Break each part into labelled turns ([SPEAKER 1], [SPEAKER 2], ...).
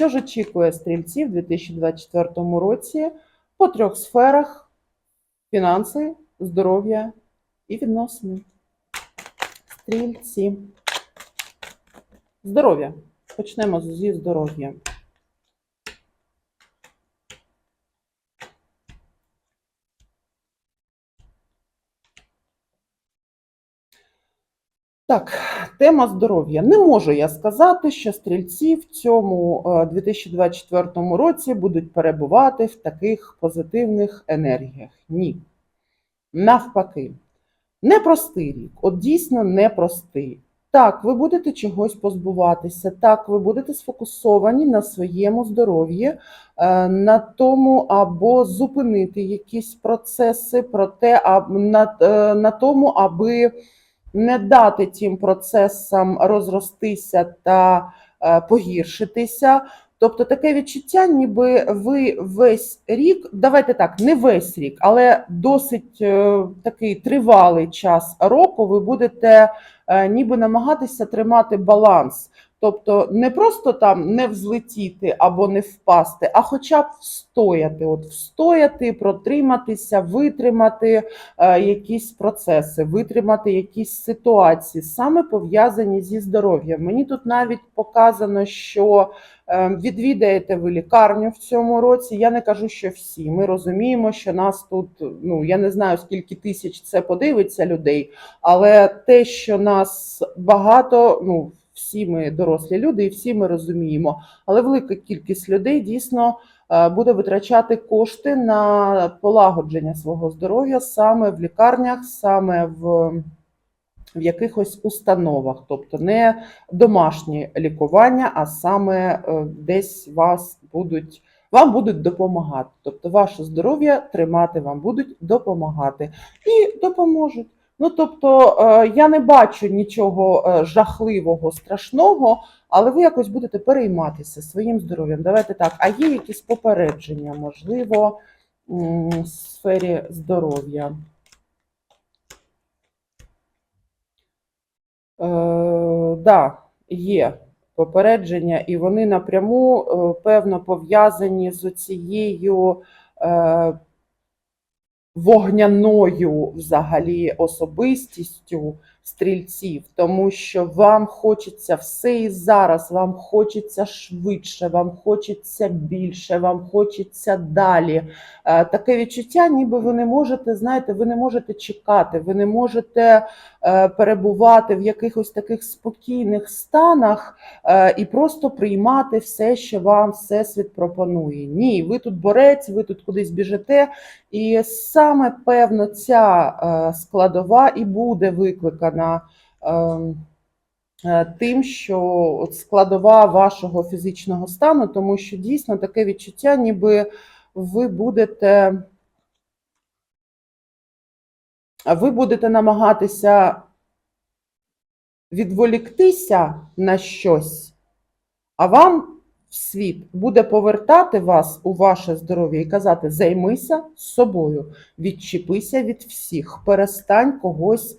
[SPEAKER 1] Що ж очікує стрільців у 2024 році по трьох сферах: фінанси, здоров'я і відносини? Стрільці. Здоров'я. Почнемо зі здоров'я. Так, тема здоров'я. Не можу я сказати, що стрільці в цьому е, 2024 році будуть перебувати в таких позитивних енергіях. Ні. Навпаки, непростий рік, от дійсно непростий. Так, ви будете чогось позбуватися, так, ви будете сфокусовані на своєму здоров'ї, е, на тому, або зупинити якісь процеси, проте на, е, на тому, аби не дати тим процесам розростися та е, погіршитися. Тобто таке відчуття, ніби ви весь рік, давайте так, не весь рік, але досить е, такий тривалий час року ви будете е, ніби намагатися тримати баланс. Тобто не просто там не взлетіти або не впасти, а хоча б встояти, от встояти, протриматися, витримати е, якісь процеси, витримати якісь ситуації, саме пов'язані зі здоров'ям. Мені тут навіть показано, що е, відвідаєте ви лікарню в цьому році. Я не кажу, що всі. Ми розуміємо, що нас тут, ну я не знаю скільки тисяч це подивиться людей, але те, що нас багато, ну всі ми дорослі люди, і всі ми розуміємо. Але велика кількість людей дійсно е, буде витрачати кошти на полагодження свого здоров'я саме в лікарнях, саме в, в якихось установах, тобто не домашнє лікування, а саме е, десь вас будуть. Вам будуть допомагати, тобто ваше здоров'я тримати вам будуть допомагати і допоможуть. Ну тобто е, я не бачу нічого е, жахливого, страшного, але ви якось будете перейматися своїм здоров'ям. Давайте так. А є якісь попередження, можливо, в сфері здоров'я? Е, да, є попередження, і вони напряму, е, певно, пов'язані з цією е, вогняною взагалі особистістю стрільців, тому що вам хочеться все і зараз, вам хочеться швидше, вам хочеться більше, вам хочеться далі. Е, Таке відчуття, ніби ви не можете, знаєте, ви не можете чекати, ви не можете перебувати в якихось таких спокійних станах е, і просто приймати все, що вам всесвіт пропонує. Ні, ви тут борець, ви тут кудись біжите. І саме певно ця е, складова і буде викликана ем, е, тим, що складова вашого фізичного стану, тому що дійсно таке відчуття, ніби ви будете, ви будете намагатися відволіктися на щось, а вам світ буде повертати вас у ваше здоров'я і казати: займися собою, відчепися від всіх, перестань когось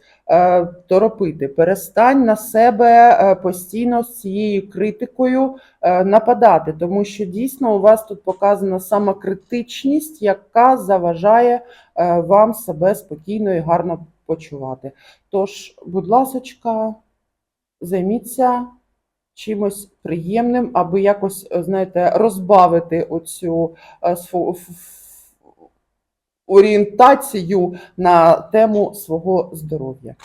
[SPEAKER 1] торопити, перестань на себе е, постійно з цією критикою е, нападати, тому що дійсно у вас тут показана сама критичність, яка заважає е, вам себе спокійно і гарно почувати. Тож, будь ласочка, займіться чимось приємним, аби якось, е, знаєте, розбавити оцю е, орієнтацію на тему свого здоров'я.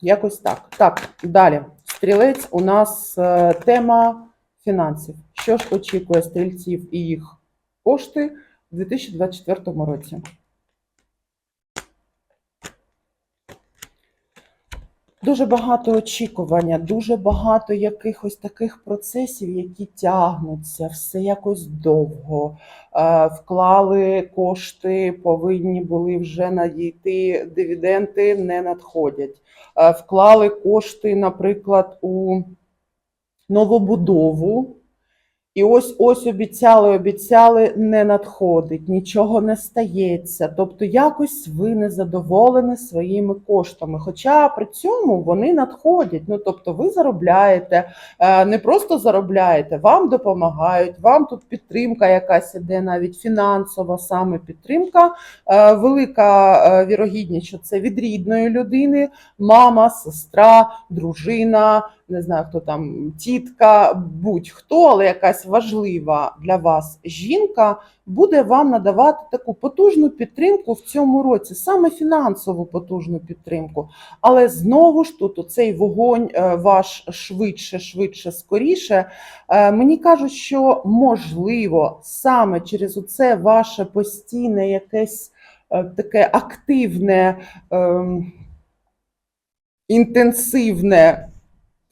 [SPEAKER 1] Якось так. Так, далі. Стрілець у нас е, тема фінансів. Що ж очікує стрільців і їх кошти у 2024 році? Дуже багато очікування, дуже багато якихось таких процесів, які тягнуться, все якось довго. Е, Вклали кошти, повинні були вже надійти, дивіденди не надходять. Е, Вклали кошти, наприклад, у новобудову. І ось ось обіцяли, обіцяли, не надходить, нічого не стається. Тобто якось ви не задоволені своїми коштами. Хоча при цьому вони надходять. Ну тобто, ви заробляєте, е, не просто заробляєте, вам допомагають, вам тут підтримка якась іде, навіть фінансова саме підтримка. Е, Велика е, вірогідність, що це від рідної людини, мама, сестра, дружина не знаю, хто там, тітка, будь-хто, але якась важлива для вас жінка буде вам надавати таку потужну підтримку в цьому році, саме фінансову потужну підтримку. Але знову ж тут цей вогонь е, ваш швидше, швидше, скоріше. Е, Мені кажуть, що можливо саме через оце ваше постійне якесь е, таке активне, ем, інтенсивне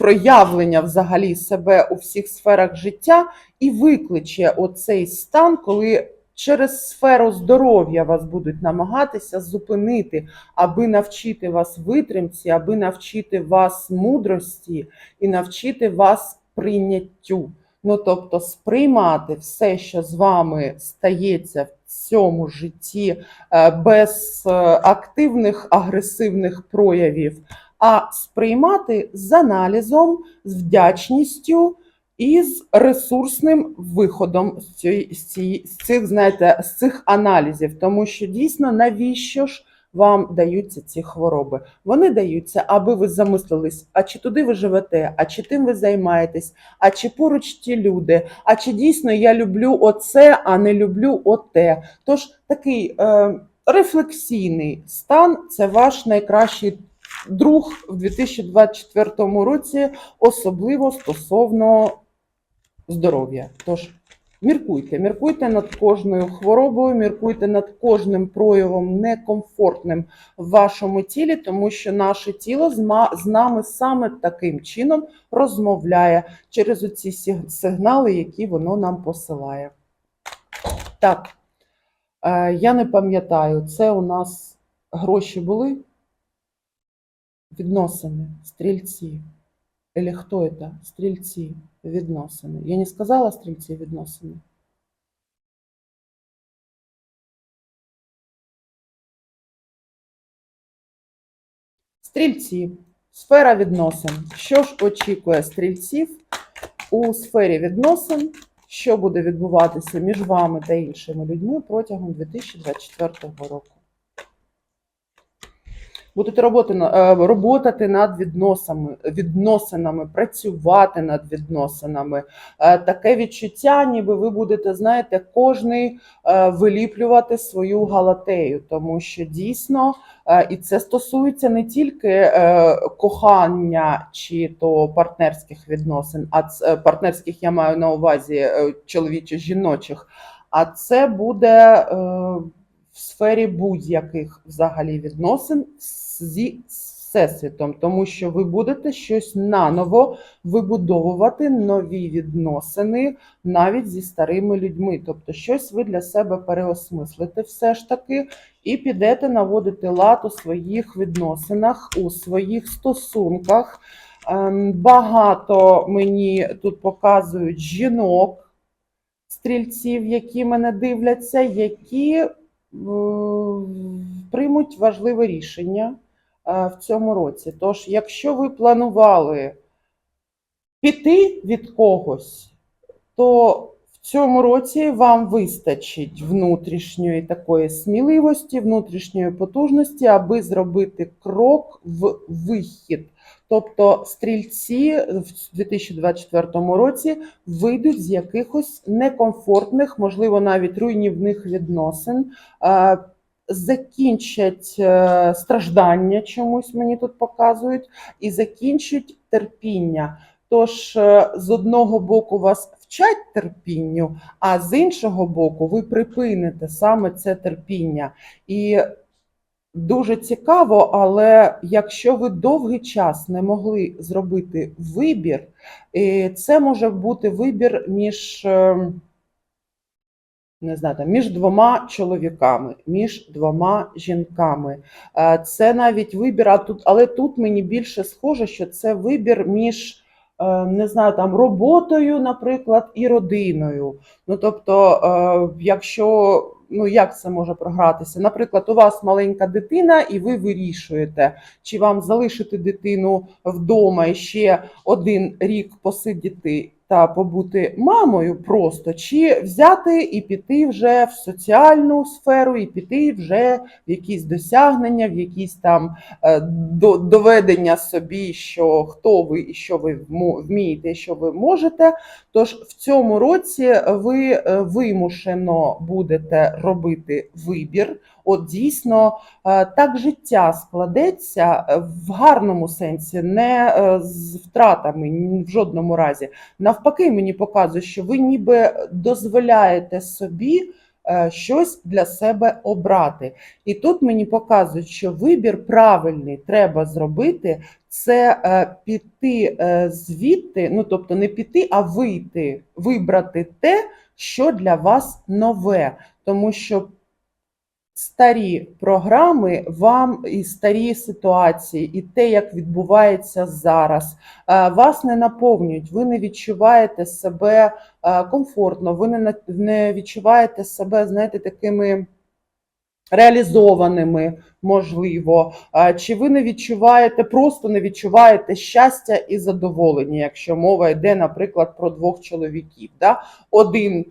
[SPEAKER 1] проявлення взагалі себе у всіх сферах життя і викличе оцей стан, коли через сферу здоров'я вас будуть намагатися зупинити, аби навчити вас витримці, аби навчити вас мудрості і навчити вас прийняттю. Ну, тобто, сприймати все, що з вами стається в цьому житті, е, без е, активних агресивних проявів, а сприймати з аналізом, з вдячністю і з ресурсним виходом з, цієї, з, цих, знаєте, з цих аналізів. Тому що дійсно навіщо ж вам даються ці хвороби? Вони даються, аби ви замислились, а чи туди ви живете, а чи тим ви займаєтесь, а чи поруч ті люди, а чи дійсно я люблю оце, а не люблю оте. Тож такий е, рефлексійний стан це ваш найкращий друг в 2024 році, особливо стосовно здоров'я. Тож міркуйте, міркуйте над кожною хворобою, міркуйте над кожним проявом некомфортним в вашому тілі, тому що наше тіло з нами саме таким чином розмовляє через оці сигнали, які воно нам посилає. Так, е, я не пам'ятаю, це у нас гроші були? Відносини, стрільці. Или хто это? Стрільці, відносини. Я не сказала стрільці відносини? Стрільці. Сфера відносин. Що ж очікує стрільців у сфері відносин? Що буде відбуватися між вами та іншими людьми протягом 2024 року? Будете роботи, е, роботати над відносами, відносинами, працювати над відносинами. Е, Таке відчуття, ніби ви будете, знаєте, кожний е, виліплювати свою галатею, тому що дійсно, і це стосується не тільки кохання чи то партнерських відносин, а партнерських я маю на увазі чоловічо-жіночих, а це буде в сфері будь-яких взагалі відносин зі всесвітом, тому що ви будете щось наново вибудовувати нові відносини навіть зі старими людьми. Тобто, щось ви для себе переосмислите все ж таки і підете наводити лад у своїх відносинах, у своїх стосунках. Ем, Багато мені тут показують жінок, стрільців, які мене дивляться, які приймуть важливе рішення е, в цьому році. Тож, якщо ви планували піти від когось, то в цьому році вам вистачить внутрішньої такої сміливості, внутрішньої потужності, аби зробити крок в вихід. Тобто стрільці в 2024 році вийдуть з якихось некомфортних, можливо, навіть руйнівних відносин, е, закінчать е, страждання чомусь мені тут показують, і закінчать терпіння. Тож, е, з одного боку, вас вчать терпінню, а з іншого боку, ви припините саме це терпіння. І дуже цікаво, але якщо ви довгий час не могли зробити вибір, е, це може бути вибір між. е, Не знаю, там, між двома чоловіками, між двома жінками. Е, Це навіть вибір, а тут, але тут мені більше схоже, що це вибір між не знаю, там роботою, наприклад, і родиною. Ну тобто, е, якщо ну як це може програтися? Наприклад, у вас маленька дитина, і ви вирішуєте, чи вам залишити дитину вдома ще один рік посидіти та побути мамою просто, чи взяти і піти вже в соціальну сферу, і піти вже в якісь досягнення, в якісь там е, до- доведення собі, що хто ви і що ви вмієте, що ви можете. Тож в цьому році ви е, вимушено будете робити вибір. От дійсно е, так життя складеться е, в гарному сенсі, не е, з втратами в жодному разі. Навпаки, мені показує, що ви ніби дозволяєте собі щось для себе обрати. І тут мені показують, що вибір правильний треба зробити. Це піти звідти, ну тобто не піти, а вийти, вибрати те, що для вас нове, тому що старі програми вам і старі ситуації, і те, як відбувається зараз, е, вас не наповнюють. Ви не відчуваєте себе е, комфортно, ви не, відчуваєте себе, знаєте, такими реалізованими, можливо, чи ви не відчуваєте, просто не відчуваєте щастя і задоволення, якщо мова йде, наприклад, про двох чоловіків. Да? Один е,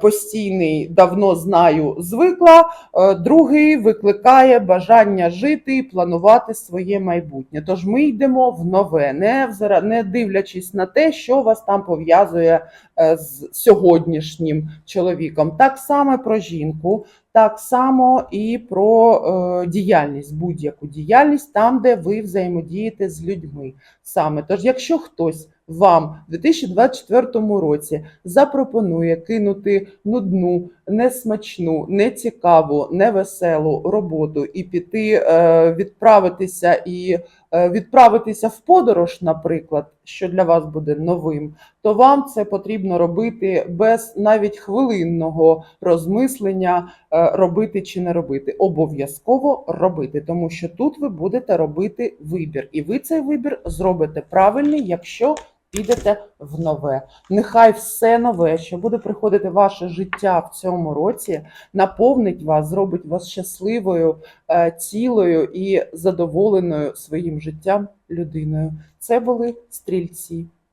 [SPEAKER 1] постійний, давно знаю, звикла, е, другий викликає бажання жити і планувати своє майбутнє. Тож ми йдемо в нове, не, не дивлячись на те, що вас там пов'язує е, з сьогоднішнім чоловіком. Так само про жінку, так само і про е, діяльність, будь-яку діяльність, там, де ви взаємодієте з людьми. Саме тож, якщо хтось вам в 2024 році запропонує кинути нудну, несмачну, нецікаву, невеселу роботу і піти е, відправитися і е, відправитися в подорож, наприклад, що для вас буде новим, то вам це потрібно робити без навіть хвилинного розмислення, е, робити чи не робити. Обов'язково робити, тому що тут ви будете робити вибір, і ви цей вибір зробите правильний, якщо підете в нове. Нехай все нове, що буде приходити ваше життя в цьому році, наповнить вас, зробить вас щасливою, е, цілою і задоволеною своїм життям людиною. Це були стрільці.